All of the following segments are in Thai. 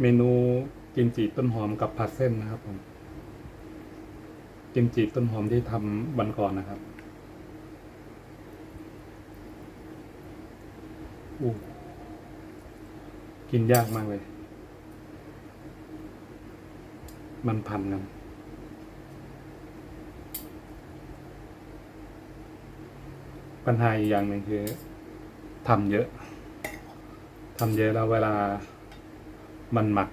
เมนูกิมจิต้นหอมกับผัดเส้นนะครับผมกิมจิต้นหอมที่ทำวันก่อนนะครับอู้กินยากมากเลย มันพันกันปัญหาอีกอย่างหนึ่งคือทำเยอะทำเยอะแล้วเวลา มันหมัก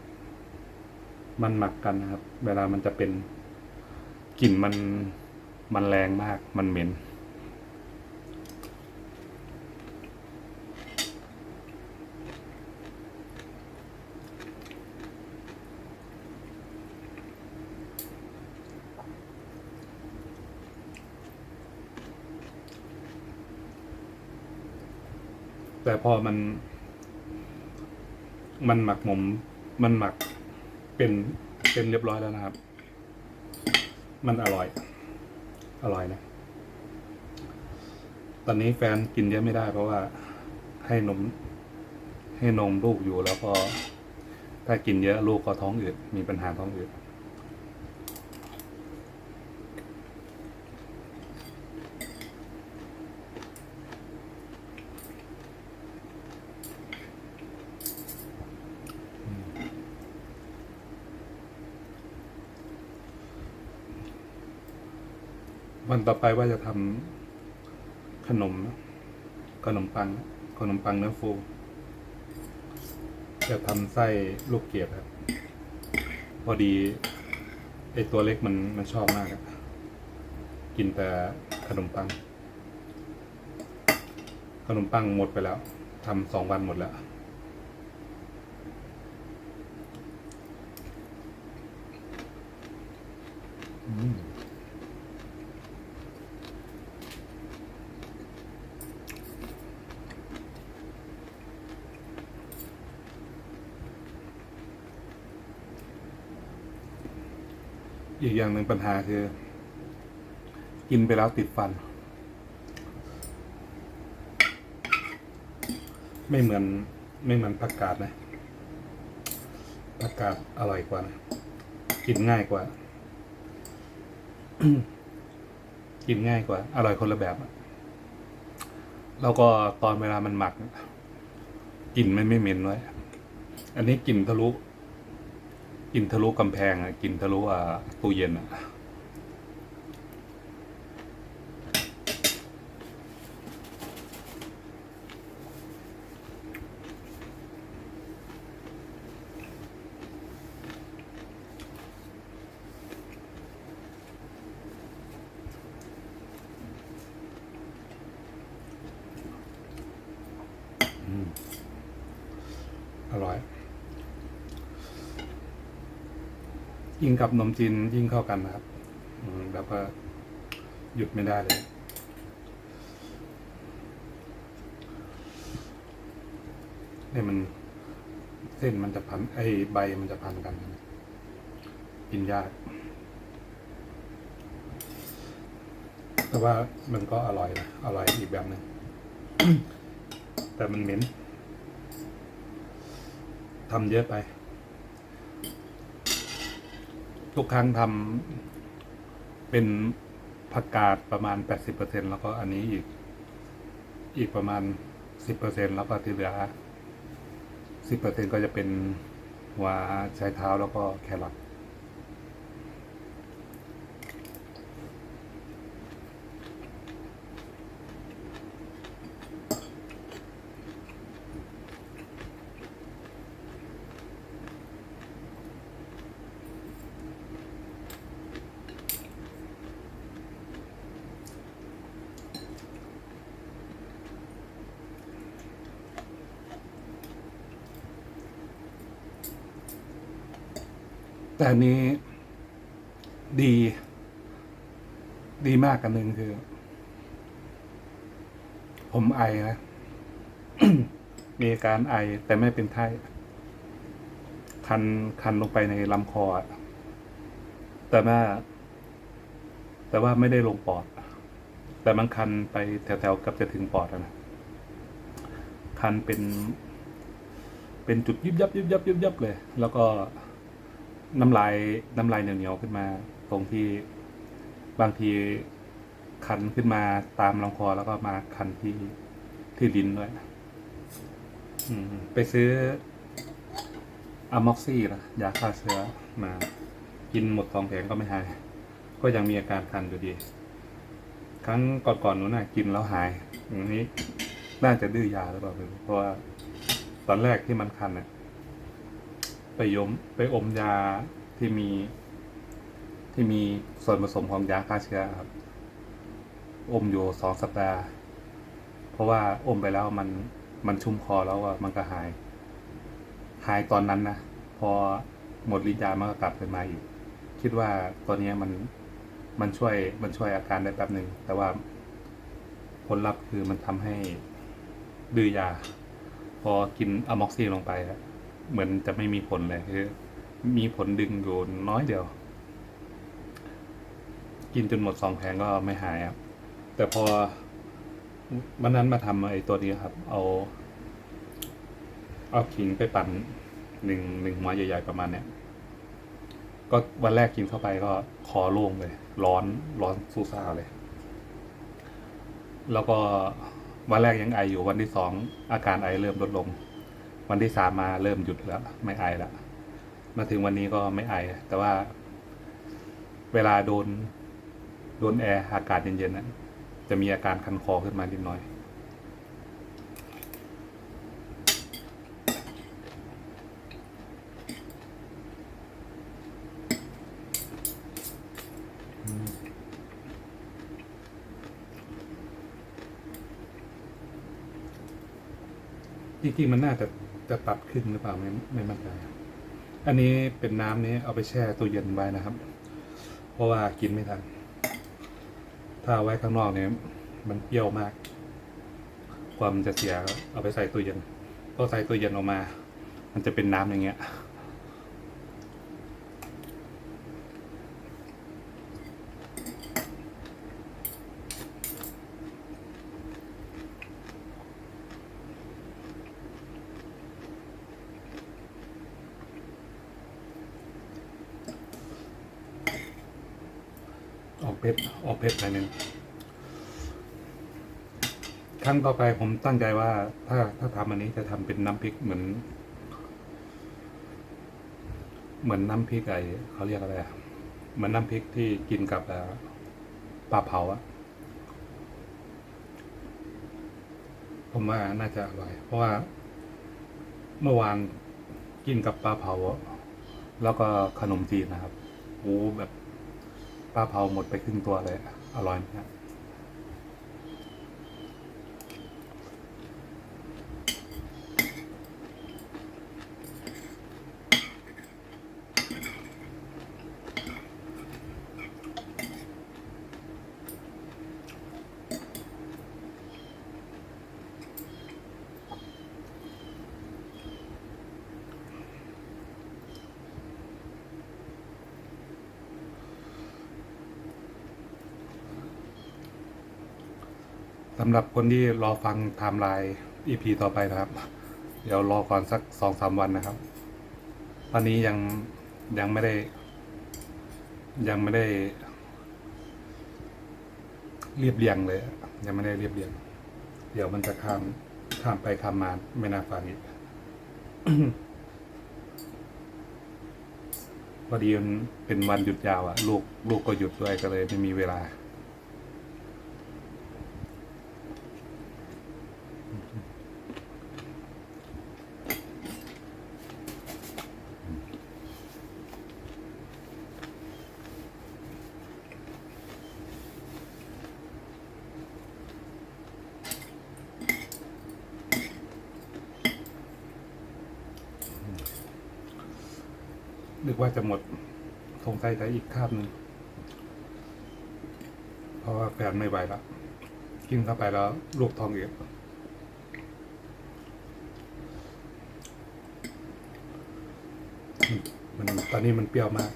มันหมักกันนะครับ เวลามันจะเป็นกลิ่นมันมันแรงมาก มันเหม็น แต่พอมัน มันหมักหมม มันหมักเป็นเป็นเรียบร้อยแล้วนะครับ มันอร่อย อร่อยนะ ตอนนี้แฟนกินเยอะไม่ได้ เพราะว่าให้นม ให้นมลูกอยู่แล้วก็ถ้ากินเยอะลูกก็ท้องอืดมีปัญหาท้องอืด วันต่อไปว่าจะทำขนม ขนมปัง ขนมปังเนื้อฟู จะทำไส้ลูกเกียดครับ พอดีไอตัวเล็กมันมันชอบมากอะกินแต่ขนมปัง ขนมปังหมดไปแล้วทำสองวันหมดแล้วอืม อีกอย่างหนึ่งปัญหาคือ กินไปแล้วติดฟัน ไม่เหมือนไม่เหมือนผักกาดนะผักกาดอร่อยกว่านะกินง่ายกว่า กินง่ายกว่า อร่อยคนละแบบแล้วก็ตอนเวลามันหมักกลิ่นมันไม่เหม็นไว้ยอันนี้กลิ่นทะลุ กินทะลุกำแพงอะกินทะลุอ่ตู้เย็นอะอร่อย ยิ่งกับนมจีนยิ่งเข้ากันนะครับแล้วก็หยุดไม่ได้เลยเนี่ยมันเส้นมันจะพัน ไอใบมันจะพันกัน กินยาก แต่ว่ามันก็อร่อยนะ อร่อยอีกแบบหนึ่ง แต่มันเหม็นทำเยอะไป ทุกครั้งทำเป็นผักกาดประมาณแปดสิบเปอร์เซ็นแล้วก็อันนี้อีก อีกประมาณสิบเปอร์เซ็นแล้วก็ที่เหลือสิบเปอร์เซ็นก็จะเป็นหัวใช้เท้าแล้วก็แครอท แต่อันนี้ดี ดีมากกันหนึ่งคือ ผมไอนะ มีอาการไอแต่ไม่เป็นไข้คันคันลงไปในลำคอ แต่ว่า แต่ว่าไม่ได้ลงปอด แต่มันคันไปแถวๆกับจะถึงปอดนะ คันเป็น เป็นเป็นจุดยิบยับยิบยับยิบยับเลย แล้วก็ น้ำลายน้ำลายเหนียวๆขึ้นมา ตรงที่บางทีคันขึ้นมาตามลำคอแล้วก็มาคันที่ที่ลิ้นด้วยไปซื้ออะม็อกซี่นะยาฆ่าเชื้อมา กินหมดสองแผงก็ไม่หาย ก็ยังมีอาการคันอยู่ดี ครั้งก่อนๆนู้นน่ะกินแล้วหายอย่างนี้ น่าจะดื้อยาหรือเปล่าไม่รู้เพราะว่าตอนแรกที่มันคันน่ะ ไปยมไปอมยาที่มี ที่มีส่วนผสมของยาฆ่าเชื้อครับ อมอยู่สองสัปดาห์ เพราะว่าอมไปแล้วมันมันชุ่มคอแล้วอะมันก็หาย หายตอนนั้นนะพอหมดฤทธิ์ยามันก็กลับขึ้นมาอีก คิดว่าตัวนี้มันมันช่วยมันช่วยอาการได้แป๊บหนึ่งแต่ว่าผลลัพธ์คือมันทำให้ดื้อยา พอกินอะม็อกซี่ลงไปอะ เหมือนจะไม่มีผลเลยคือมีผลดึงอยู่น้อยเดียว กินจนหมดสองแผงก็ไม่หายครับ แต่พอวันนั้นมาทำไอ้ตัวนี้ครับ เอาเอาขิงไปปั่นหนึ่งหนึ่งหัวใหญ่ๆประมาณเนี้ยก็วันแรกกินเข้าไปก็คอโล่งเลย ร้อนร้อนสู้ซ่าเลย แล้วก็วันแรกยังไออยู่วันที่สองอาการไอเริ่มลดลง วันที่สามมาเริ่มหยุดแล้วไม่ไอแล้วมาถึงวันนี้ก็ไม่ไอ แต่ว่า เวลาโดน โดนแอร์อากาศเย็นๆนะจะมีอาการคันคอขึ้นมานิดน่อยจริงๆมันน่าจะ จะตัดขึ้นหรือเปล่าไม่ไม่มั่นใจอันนี้เป็นน้ำนี้เอาไปแช่ตู้เย็นไว้นะครับ เพราะว่ากินไม่ทัน ถ้าไว้ข้างนอกเนี่ยมันเปรี้ยวมาก ความจะเสียเอาไปใส่ตู้เย็นก็ใส่ตู้เย็นออกมา มันจะเป็นน้ำอย่างเงี้ย เพชรออกเพชรหน่อยหนึ่งครั้งต่อไปผมตั้งใจว่า ถ้าถ้าทำอันนี้จะทำเป็นน้ำพริกเหมือน เหมือนน้ำพริกไอเขาเรียกอะไรอะเหมือนน้ำพริกที่กินกับปลาเผาอะผมว่าน่าจะอร่อย เพราะว่าเมื่อวานกินกับปลาเผา แล้วก็ขนมจีนนะครับโอ้แบบ ปลาเผาหมดไปครึ่งตัวเลย อร่อยมา สำหรับคนที่รอฟังไทม์ไลน์ EP ต่อไปนะครับ เดี๋ยวรอก่อนสักสองสามวันนะครับ ตอนนี้ยังยังไม่ได้ ยังไม่ได้ เรียบเรียงเลย ยังไม่ได้เรียบเรียง เดี๋ยวมันจะข้ามข้ามไปข้ามมาไม่น่าฟังอีกพอดีมันเป็นวันหยุดยาวอะลูกลูกก็หยุดด้วยก็เลยไม่มีเวลา นึกว่าจะหมดสงสัยจะอีกคาบหนึ่งเพราะว่าแฟนไม่ไหวแล้วกินเข้าไปแล้วลูกทองเอะมันตอนนี้มันเปรี้ยวมาก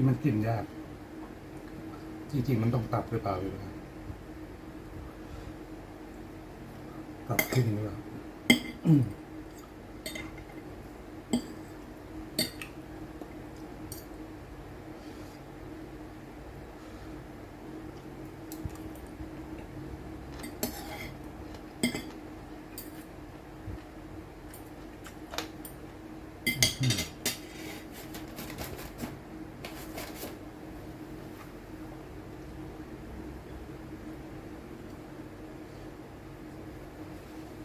นี่มันกินยาก จริงๆมันต้องตับหรือเปล่าอยู่นะตับขึ้นหรือเปล่า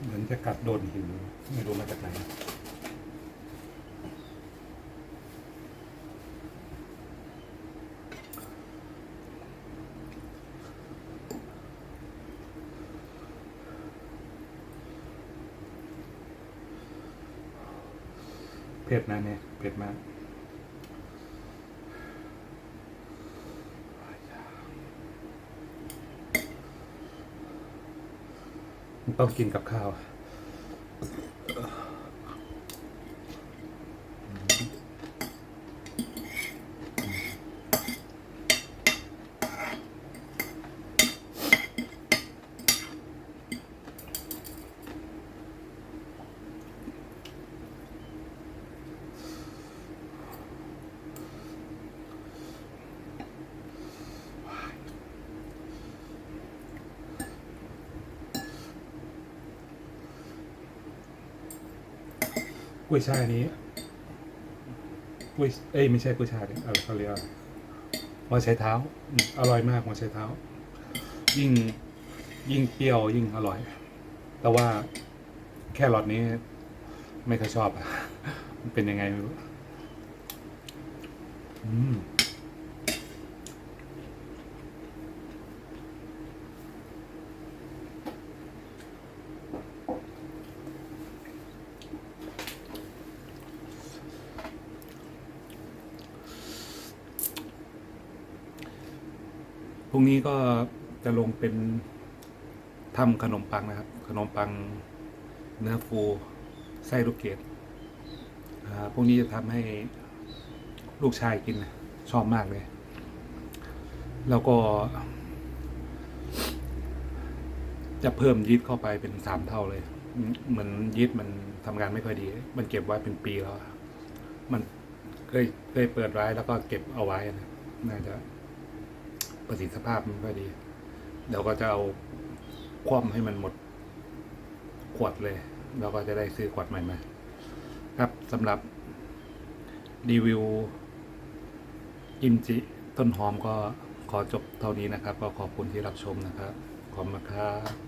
เหมือนจะกัดโดนหินไม่รู้มาจากไหนเผ็ดนะเนี่ยเผ็ดมาก ต้องกินกับข้าว กุ้ยช่ายนี้กุ้ยเอ้ยไม่ใช่กุ้ยช่ายดิเออเขาเรียกอะไรหัวไชเท้าอร่อยมากหัวไชเท้า ยิ่งยิ่งเปรี้ยวยิ่งอร่อย แต่ว่าแค่รดนี้ ไม่ค่อยชอบอะมันเป็นยังไงไม่รู้อืม รุ่งนี้ก็จะลงเป็นทำขนมปังนะครับ ขนมปังเนื้อฟูไส้ลูกเกดพรุ่งนี้จะทำให้ลูกชายกินชอบมากเลย แล้วก็ จะเพิ่มยีสต์เข้าไปเป็นสามเท่าเลย เหมือนยีสต์มันทำงานไม่ค่อยดี มันเก็บไว้เป็นปีแล้ว มันเคยเคยเปิดไว้แล้วก็เก็บเอาไว้นะน่าจะ ประสิทธิภาพมันก็ดีเดี๋ยวก็จะเอาคว่ำให้มันหมดขวดเลย เราก็จะได้ซื้อขวดใหม่มาครับสำหรับรีวิวกิมจิต้นหอมก็ขอจบเท่านี้นะครับ ก็ขอบคุณที่รับชมนะครับ ขอบคุณครับ